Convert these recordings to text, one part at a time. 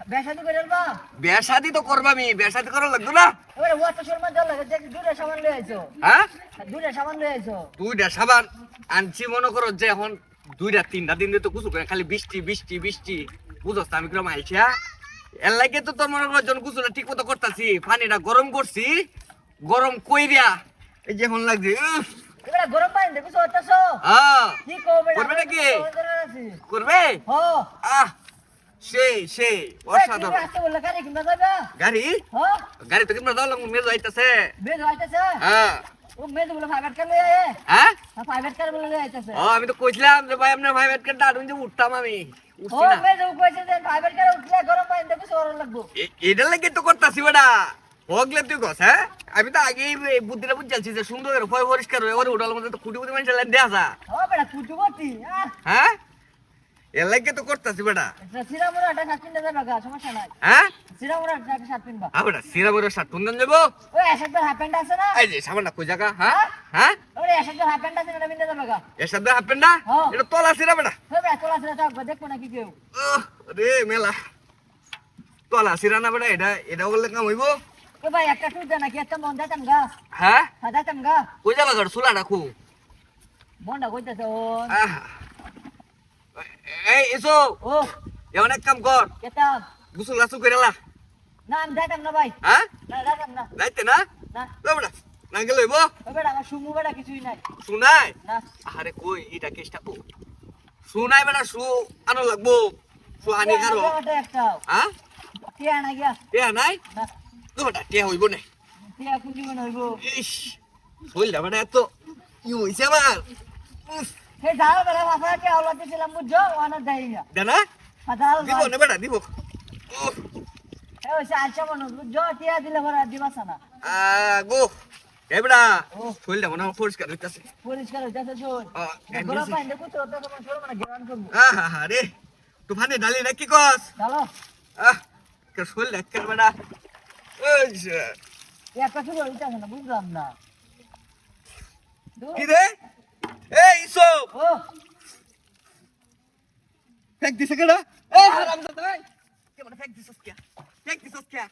করে বা তো করবা আমি বিয়া শাদি করা লাগতো না? এবারে ওয়াটার শর্মা জল লাগে দেখ দূরে সামান লয়ে আইছো। হ্যাঁ? দূরে সামান লয়ে আইছো। দুইটা সাবান? আনছি মনে করো যে এখন দুইটা তিনটা দিন তো করে খালি বৃষ্টি বৃষ্টি বৃষ্টি। বুঝছ আমি কিরম আইছি হ্যাঁ? এর লাগে তো তোর মনে করো জন কুসুটা ঠিক মতো করতেছি পানিটা গরম করছি গরম কইরা এই যে এখন লাগছে এবারে গরম পানি কি করবে? করবে নাকি? করবে? আহ! অসাধারণ। গাড়ি গাড়ি? তো দাও মেজো আইতাছে হ্যাঁ। মেজ হ্যাঁ? আমি তো কইছিলাম যে ভাই আপনার দাঁড়ুন যে উঠতাম আমি। ও উঠছি না। মেজ ও কইছে যে ফাইবার কার উঠলে গরম পানি দেখো সরল লাগবো। এ- এটার লাগে তো করতাছি বেটা। হোগলে তুই গছ হ্যাঁ? আমি তো এই বুদ্ধিটা বুঝছি যে সুন্দর করে পরিষ্কার হয়ে ওরে উঠাল মধ্যে তো খুঁটি দেয়া যা কুটুবতি আহ। হ্যাঁ? এর লাগে তো করতাছি বেটা। নাই। হ্যাঁ? কিনবা। সিরা বড় শার্ট টুনদান যাব ওই এসাদের হাফ প্যান্ট আছে না? এই যে সামান্য কই জায়গা? হ্যাঁ? হ্যাঁ? এসাদের হাফ প্যান্ট আছে না কিনতে যাবে গা। এর সাথে না হ্যাঁ। এটা তলা সিরা বেটা। ওই বেটা তোলা সিরা থাকবে দেখব নাকি কেউ। রে মেলা। তলা সিরা না বেটা এটা এটা বললে কাম হইব? ও ভাই একটা টুট দে নাকি একটা মন দিতাম গা। হ্যাঁ? হ্যাঁ দিতাম গা। কই যাবা ঘর? চুলা রাখো মনটা কইতেছে ও। আহা। এই এসো ও। এমন এক কাম কর। কেতাম গুসল গাছু করে লা। না আমি দিতাম না ভাই। হ্যাঁ না দিতাম না। যাইতে না? না। বেটা না গেলে হইব ও বেটা আমার সুমু বেটা কিছুই নাই। শুনাই? না। আরে কই এটা কেসটা? কো শুনাই বেটা শু আনো লাগবো। শু আনি কারও। হ্যাঁ টিয়া না গিয়া। টিয়া নাই? না। তো বেটা টিয়া হইব না। টিয়া কুলি মনে হইব। ইস শরীরটা বেটা এত ই হইছে আমার সেই ধারা বেলা টিয়া হলো দিছিলাম বুঝছ? ওনা দেই না। মাথা হলো দিব না বেটা দিব? এ ওইসে আচ্ছা মনে বুঝছ? টিয়া দিলে ভরা দিবাসা না আ গো এ বেটা। শরীরটা মনে পরিষ্কার হইতাছে পরিষ্কার হইতাছে জোর গরম পানি দেখো তো তো তোমার শরম না গেরান করব আহা রে তুফানে ডালি না কি কস চলো আহ কে শরীর একের বেটা। ওই যে, একটা শুরু হইতাছে না বুঝলাম না। কি রে ও। ফেক দিছে কেডা? এ হারাম দাদা কে বড় ফেক দিছস কে? ফেক দিছস কে?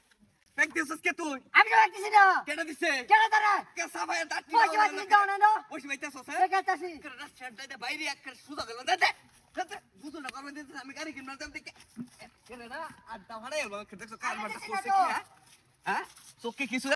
ফেক দিছস কে তুই? আমি তো রাখতেছি না? কেডা দিছে? কেন তারা? কে সাবায় দাঁত বসে বসে দাও না না ওই বাইতাছস এ হ্যাঁ কাটাছি করে রাস্তা দাইতে বাইরে একটা সুদা গেল। দাদা দাদা বুঝুনা করবে দিতে আমি গাড়ি কিনলাম দাম দেখে কেডা আড্ডা ভাড়াই হলো। দেখছ কার মারটা করছে কি হ্যাঁ? হ্যাঁ? চোখে কিছু